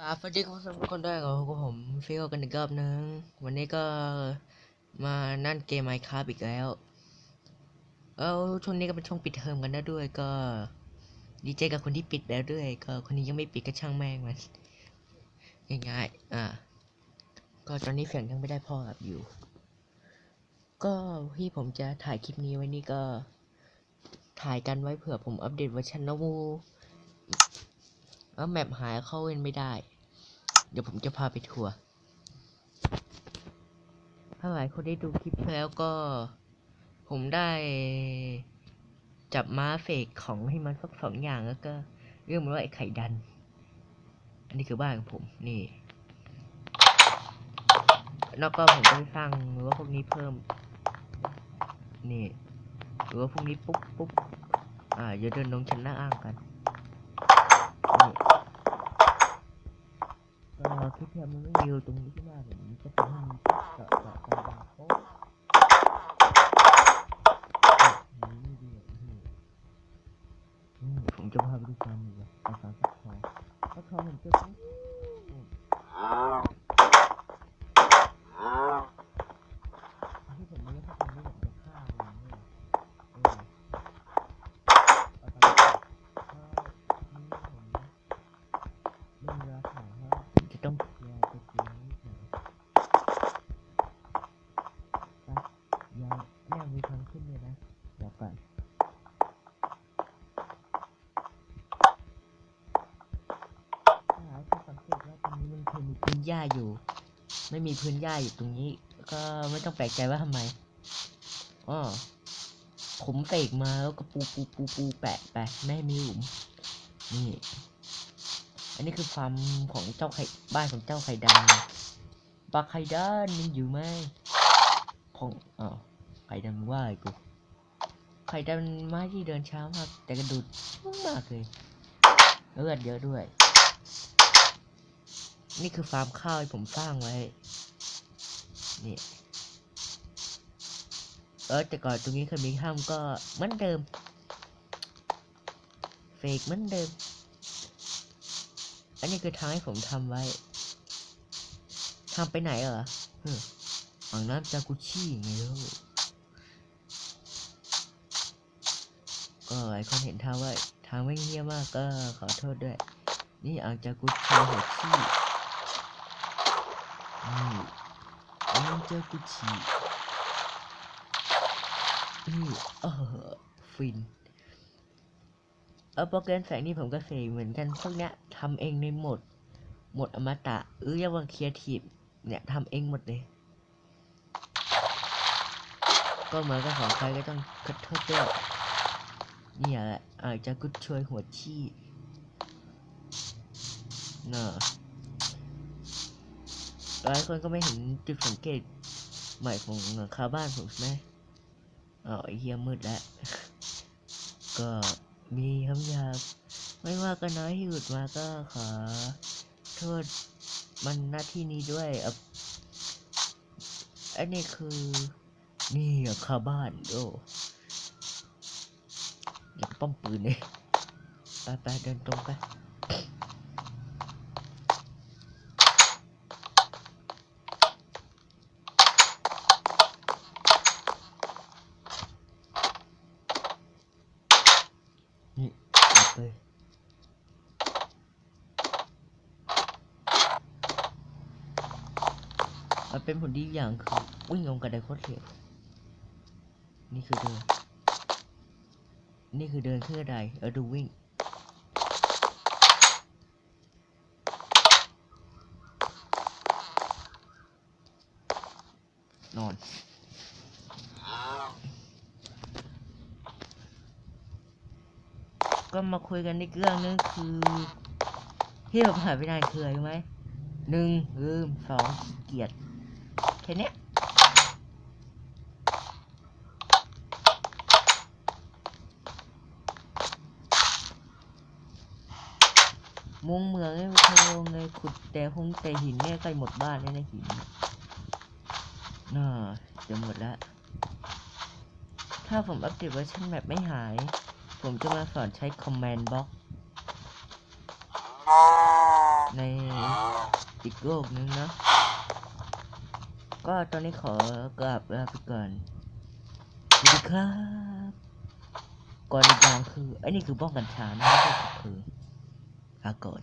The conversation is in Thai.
ครับสวัสดีคุณผู้ชมทุกคนด้วยกับผมฟิลกันอีกรอบนึง วันนี้ก็มานั่นเกมไมค์ค a f t อีกแล้วเออช่วงนี้ก็เป็นช่วงปิดเทอมกันแล้วด้วยก็ดีใจกับคนที่ปิดแล้วด้วย ก็คนนี้ยังไม่ปิดก็ช่างแม่งมันง่ายๆอ่าก็ตอนนี้เสียงยังไม่ได้พอกับอยู่ ก็ที่ผมจะถ่ายคลิปนี้ไว้นี่ก็ถ่ายกันไว้เผื่อผมอัปเดตเวอร์ชันนวู แล้วแมปหายเข้าเล่นไม่ได้ เดี๋ยวผมจะพาไปทัวร์ถ้าหลายคนได้ดูคลิปแล้วก็ ผมได้จับม้าเฟกของให้มันสักสองอย่างแล้วก็ เรื่องมันว่าไอ้ไข่ดัน อันนี้คือบ้านของผมนี่แล้วก็ผมก็ไปสร้างหรือว่าพวกนี้เพิ่ม นี่หรือว่าพวกนี้ปุ๊บปุ๊บอ่าอย่าเดินลงชั้นล่างกัน ก็คลิปที่มันไม่มีอะตรงนี้ที่ว่าผมจะทำให้มันเจาะเจาะกันดังโป๊ะนี่ดีอะนี่อืมผมจะพาไปดูฟาร์มอยู่ไปฟาร์มสักคองสักทอผมเจอปุ๊บที่ หญ้าอยู่ ไม่มีพื้นหญ้าอยู่ตรงนี้ ก็ไม่ต้องแปลกใจว่าทำไมอ๋อผมเสกมาแล้วก็ปูปูปูปูแปะไปะไม่ให้มีหลุมนี่ อันนี้คือฟาร์มของเจ้าไข่บ้านของเจ้าไข่ดาวปลาไข่ดานยังอยู่ไหมของอ๋อไข่ดานว่าไอ้กูไข่ดานไม้ที่เดินช้ามากแต่กระดูดมากเลยเลือดเยอะด้วย นี่คือฟาร์มข้าวที่ผมสร้างไว้ นี่ เออแต่ก่อนตรงนี้เคยมีถ้ำก็เหมือนเดิม เฟกเหมือนเดิม อันนี้คือทางให้ผมทำไว้ทำไปไหนเหรอฝั่งน้ำจากุชิไงลูกก็หลายคนเห็นทางว่าทางไม่เงียบมากก็ขอโทษด้วย นี่อ่างจากุชิหัวขี้ นี่อ่างจากุชินี่เออฟินเออโปรแกรมแสงนี่ผมก็เสกเหมือนกันพวกเนี้ยทำเองในหมด หมดอมตะหรือเรียกว่าครีเอทีฟเนี่ยทำเองหมดเลยก็เหมือนกับของใครก็ต้องขอโทษด้วยเนี่ยแหละอาจจะกุดช่วยหัวชี้น่ะ หลายคนก็ไม่เห็นจุดสังเกตใหม่ของหลังคาบ้านผมใช่ไหมอ๋อเฮียมืดแล้ว ก็มีคำหยาบไม่ว่าก็น้อยที่หลุดมาก็ขอโทษมันหน้าที่นี้ด้วยอะอันนี้คือนี่อะคาบ้านโอ้อยาป้อมปืนเลยไปไปเดินตรงไปนี่ไปเลย มันเป็นผลดีอย่างคือวิ่งลงกระไดโคตรเร็วนี่คือเดิน นี่คือเดินขึ้นกระไดเออดูวิ่งนอน ก็มาคุยกันอีกเรื่องนึงคือที่ผมหายไปนานคืออะไรไหมหนึ่งลืมสองขี้เกียจแค่นี้มุงเมืองไม่เคยลงเลยขุดแต่พงแต่หินเนี่ยใกล้หมดบ้านแล้วในะหินน่าจะหมดแล้ว ถ้าผมอัปเดตเวอร์ชันแบบไม่หาย ผมจะมาสอนใช้ command block ในอีกโลกนึงนะ ก็ตอนนี้ขอกลับลาไปก่อนสวัสดีครับ ก่อนอีกอย่างคือไอ้นี่คือบ้องกัญชานะไม่ใช่คือลาก่อน